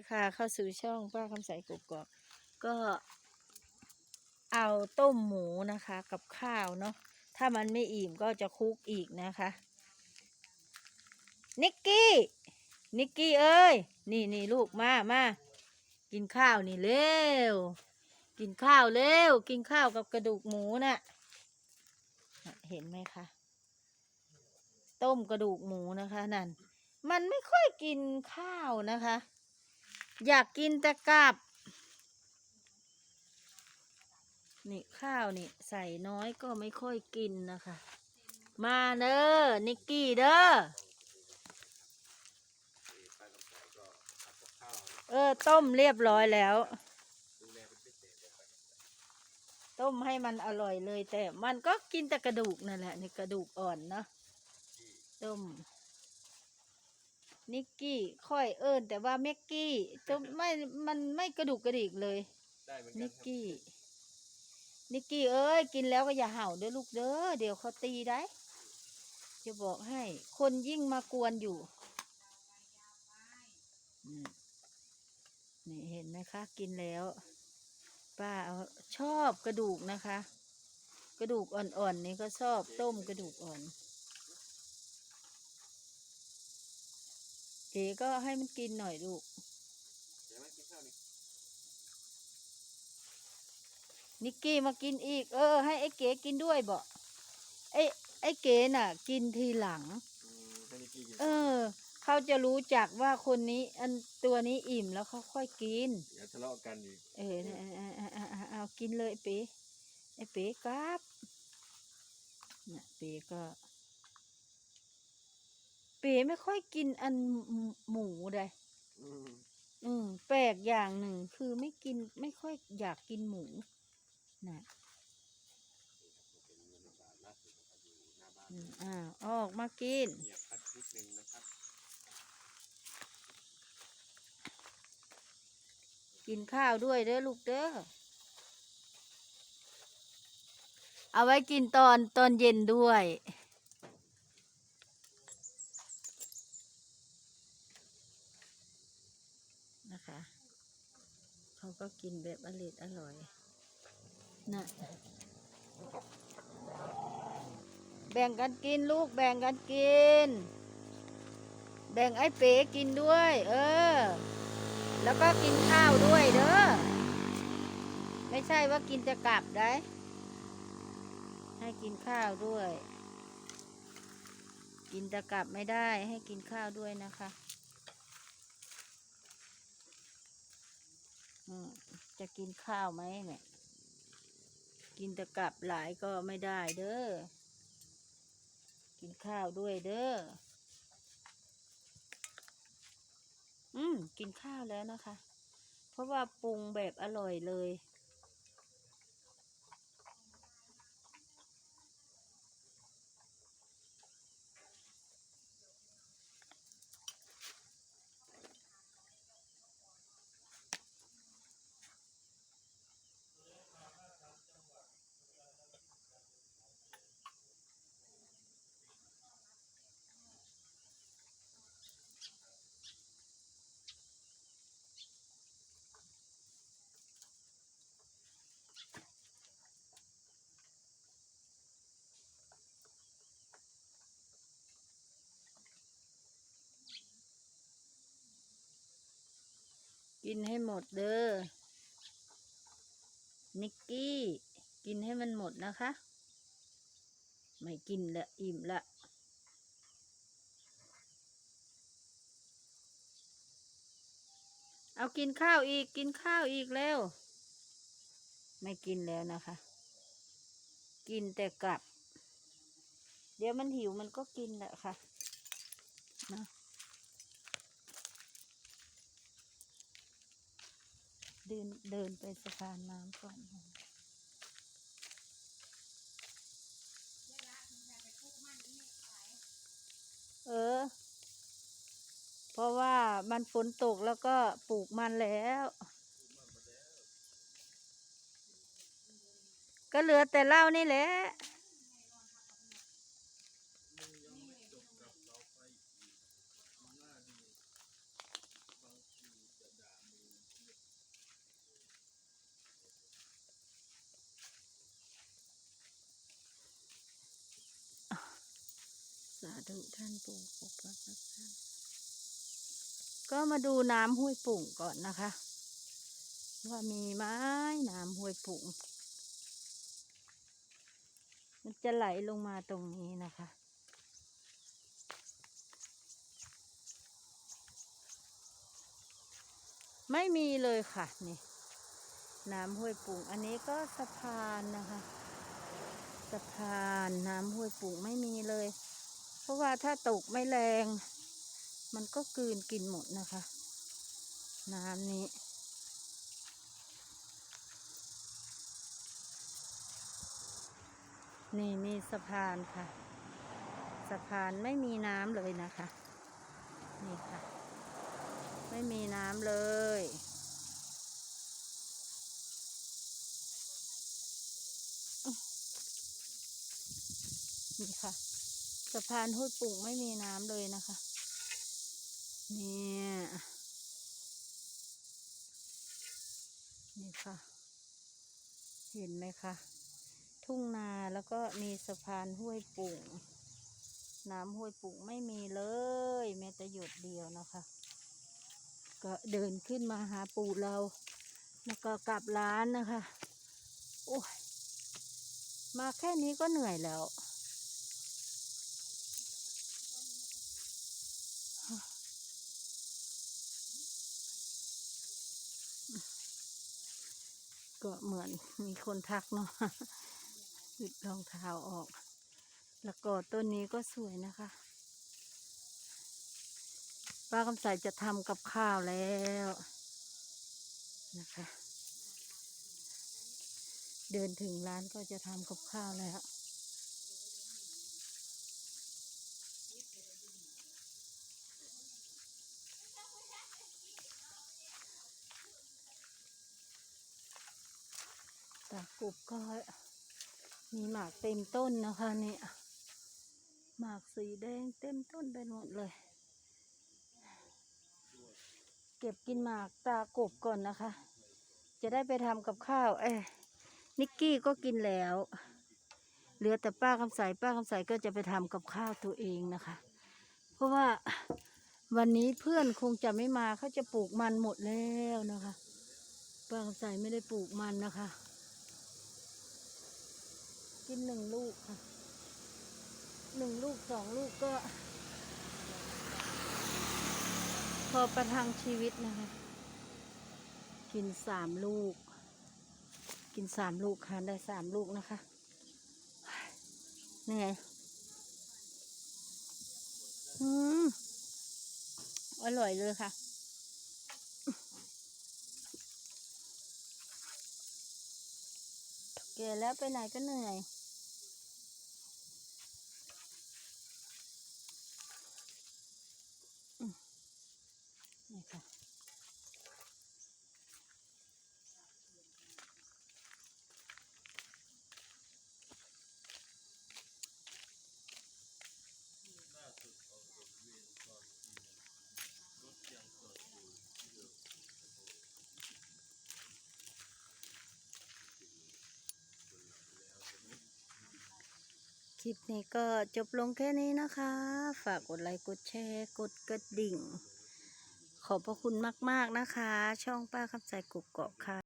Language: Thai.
ดีค่ะเข้าสู่ช่องป้าคำใสกกอกก็ เอาต้มหมูนะคะ กับข้าวเนาะถ้ามันไม่อิ่มก็จะคุกอีกนะคะ นิกกี้นิกกี้เอ้ยนี่นี่ลูกมามากินข้าวนี่เร็ว กินข้าวเร็ว กินข้าวกับกระดูกหมูนะน่ะเห็นไหมคะต้มกระดูกหมูนะคะนั่นมันไม่ค่อยกินข้าวนะคะ อยากกินแต่กับนี่ข้าวนี่ใส่น้อยก็ไม่ค่อยกินนะคะ มาเด้อนิกกี้เด้อเออ ต้มเรียบร้อยแล้ว ต้มให้มันอร่อยเลยแต่มันก็กินแต่กระดูกนั่นแหละนี่กระดูกอ่อนเนาะต้ม นิกกี้ค่อยเอิญแต่ว่าเมกกี้ต้มไม่มันไม่กระดูกกระดิกเลยได้เหมือนกันินกครับกี้นิกกี้เอ้ยกินแล้วก็อย่าเห่าเด้อลูกเด้อเดี๋ยวเขาตีได้จะบอกให้ คนยิ่งมากวนอยู่อืมนี่เห็นไหมคะ กินแล้ว ป้าเอาชอบกระดูกนะคะ กระดูกอ่อนๆนี่ก็ชอบต้มกระดูกอ่อน เก๋ก็ให้มันกินหน่อยลูกเดี๋ยวไม่กินข้าวนี่นิกกี้มากินอีก เออ ให้ไอ้เก๋กินด้วยบ่ไอ้ไอ้เก๋น่ะ กินทีหลัง อืมให้นิกกี้กินเออ เขาจะรู้จักว่าคนนี้อันตัวนี้อิ่มแล้วเขาค่อยกิน เดี๋ยวทะเลาะกันอีกเออเนี่ยเอาเอาเอาเอาเอากินเลยไอ้เป๋ไอ้เป๋ครับเนี่ยเป๋ก็ เป๋ไม่ค่อยกินอันหมูเลยอืมอืมแปลกอย่างหนึ่งคือไม่กินไม่ค่อยอยากกินหมูนะเป็นบรรยากาศล่าสุดนะครับอยู่หน้าบ้านอืมอ้าวออกมากินเงียบพักนิดนึงนะครับกินข้าวด้วยเด้อลูกเด้อ เอาไว้กินตอนตอนเย็นด้วย นะคะ เขา กินแบบอร่อยอร่อยนะแบ่งกันกินลูกแบ่งกันกิน แบ่งไอ้เป๋กินด้วย เออ แล้วก็กินข้าวด้วยเด้อไม่ใช่ว่ากินจะกลับได้ ให้กินข้าวด้วย กินจะกลับไม่ได้ให้กินข้าวด้วยนะคะอืม จะกินข้าวไหมเนี่ย กินตะกับหลายก็ไม่ได้เด้อ กินข้าวด้วยเด้อ อืม กินข้าวแล้วนะคะ เพราะว่าปรุงแบบอร่อยเลย กินให้หมดเด้อ นิกกี้ กินให้มันหมดนะคะ ไม่กินละอิ่มละเอากินข้าวอีกกินข้าวอีกแล้ว ไม่กินแล้วนะคะ กินแต่กลับ เดี๋ยวมันหิวมันก็กินแหละค่ะนะ เดินเดินไปสะพานน้ำก่อนเออ เพราะว่ามันฝนตกแล้วก็ปลูกมันแล้ว ก็เหลือแต่เหล้านี่แหละ ธุท่านปู่ปกปักรักษาก็มาดูน้ำห้วยปุ่งก่อนนะคะ ว่ามีไหม้น้ำห้วยปุ่งมันจะไหลลงมาตรงนี้นะคะไม่มีเลยค่ะนี่น้ำห้วยปุ่ง อันนี้ก็สะพานนะคะ สะพานน้ำห้วยปุ่งไม่มีเลย ราะว่าถ้าตกไม่แรง มันก็กลืนกินหมดนะคะ น้ำนี้ นี่มีสะพานค่ะ สะพานไม่มีน้ำเลยนะคะ นี่ค่ะ ไม่มีน้ำเลยนี่ค่ะ สะพานห้วยปุ่งไม่มีน้ำเลยนะคะ เนี่ย นี่ค่ะ เห็นไหมคะ ทุ่งนาแล้วก็มีสะพานห้วยปุ่ง น้ำห้วยปุ่งไม่มีเลย แม้แต่หยดเดียวนะคะ ก็เดินขึ้นมาหาปู่เรา แล้วก็กลับร้านนะคะ โอ้ยมาแค่นี้ก็เหนื่อยแล้ว ก็เหมือนมีคนทักเนาะหยุดรองเท้าออก แล้วก็ต้นนี้ก็สวยนะคะป้าคำใสจะทำกับข้าวแล้วนะคะ เดินถึงร้านก็จะทำกับข้าวแล้ว กบก็มีหมากเต็มต้นนะคะเนี่ยหมากสีแดงเต็มต้นไปหมดเลย เก็บกินหมากตากบก่อนนะคะ จะได้ไปทำกับข้าวเอ้นิกกี้ก็กินแล้ว เหลือแต่ป้าคำใสป้าคำใสก็จะไปทำกับข้าวตัวเองนะคะ เพราะว่าวันนี้เพื่อนคงจะไม่มาเขาจะปลูกมันหมดแล้วนะคะป้าคำใสไม่ได้ปลูกมันนะคะ กินหนึ่งลูกค่ะหนึ่งลูกสองลูกก็ พอประทังชีวิตนะคะ กินสามลูก กินสามลูกค่ะได้สามลูกนะคะเหนื่อยอืมอร่อยเลยค่ะแก่แล้วไปไหนก็เหนื่อย คลิปนี้ก็จบลงแค่นี้นะคะ ฝากกดไลค์ กดแชร์ กดกระดิ่ง ขอบพระคุณมาก ๆ นะคะ ช่องป้าคำใจกุกเกาะค่ะ